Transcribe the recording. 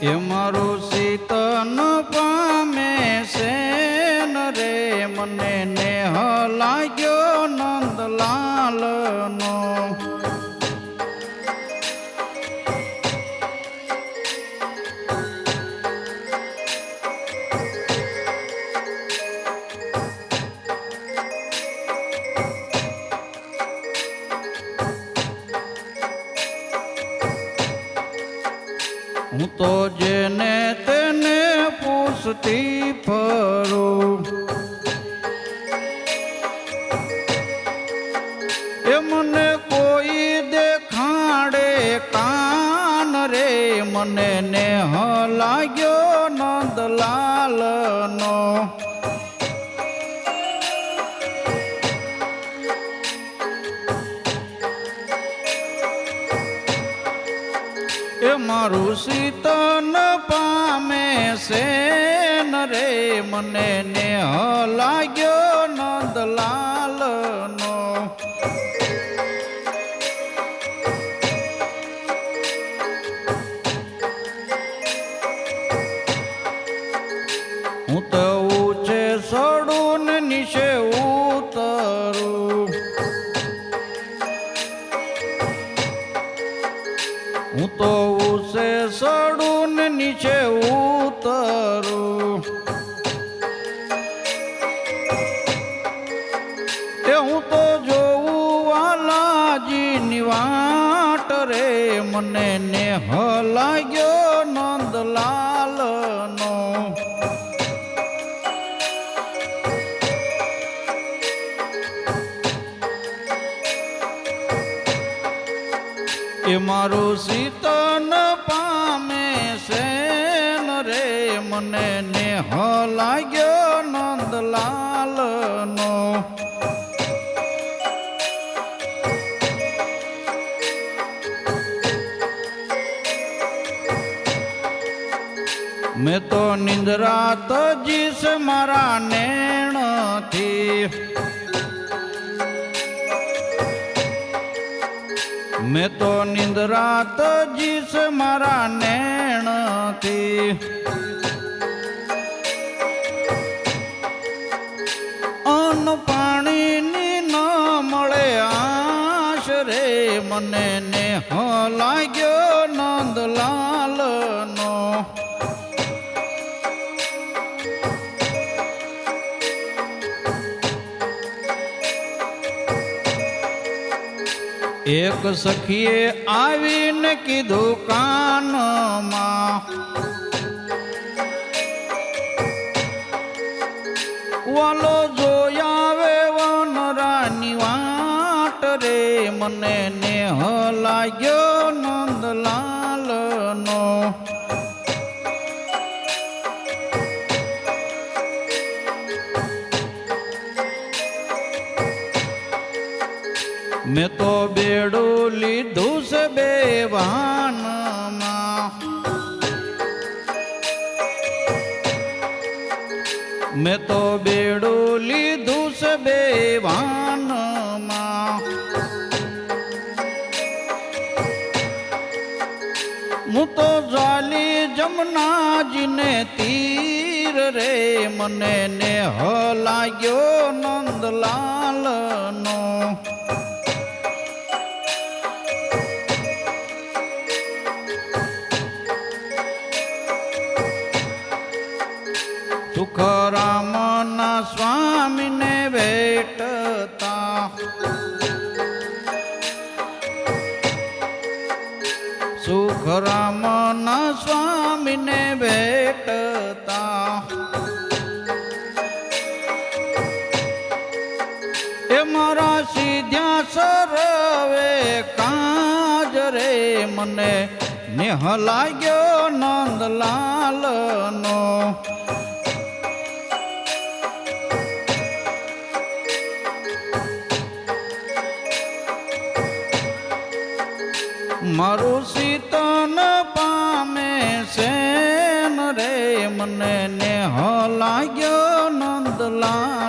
એ મારું શીતન પામે છે રે મને નેહ લાગ્યો નંદલાલનો. હું તો જેને તેને પૂછતી ફરું. એમને કોઈ દેખાડે કાન રે, મને ને હલાગ્યો નંદલાલનો. મારું શીતન પામે સેન નરે મને ને લાગ્યો નંદલાલ નો હું તો હું તો ઉસે સડું ને નીચે ઉતરું. એ હું તો જોઉં વાલાજી નિવાટ રે, મને નેહ લાગ્યો નંદલાલ. એ મારું શીતન પામે છે રે મને નેહ લાગ્યો નંદલાલ નો મેં તો નિંદ્રા જીસ મારા નેણથી મેં તો નિંદરાત જીસ મારા નેણથી અન્ન પાણીની ન મળે આશ રે, મને હ લાગ્યો નંદલાલ એક સખીએ આવીને કીધું કાનમાં વાલો જોયાવે વનરાની વાટ રે મને ને લાગ્યો મેં તો બેડું લીધું છે બે વાનમાં. મેં તો બેડું લીધું છે બે વાનમાં. હું તો જાલી જમનાજીને તીર રે, મને નેહ લાગ્યો નંદલાલ સુખરામના સ્વામીને ભેટતા સુખરામના સ્વામીને ભેટતા એ મારા સીધ્યા સરવે કાજ રે મને નેહ લાગ્યો નંદલાલ મારું શીતન પામે છે રે મને નેહ લાગ્યો નંદલાલ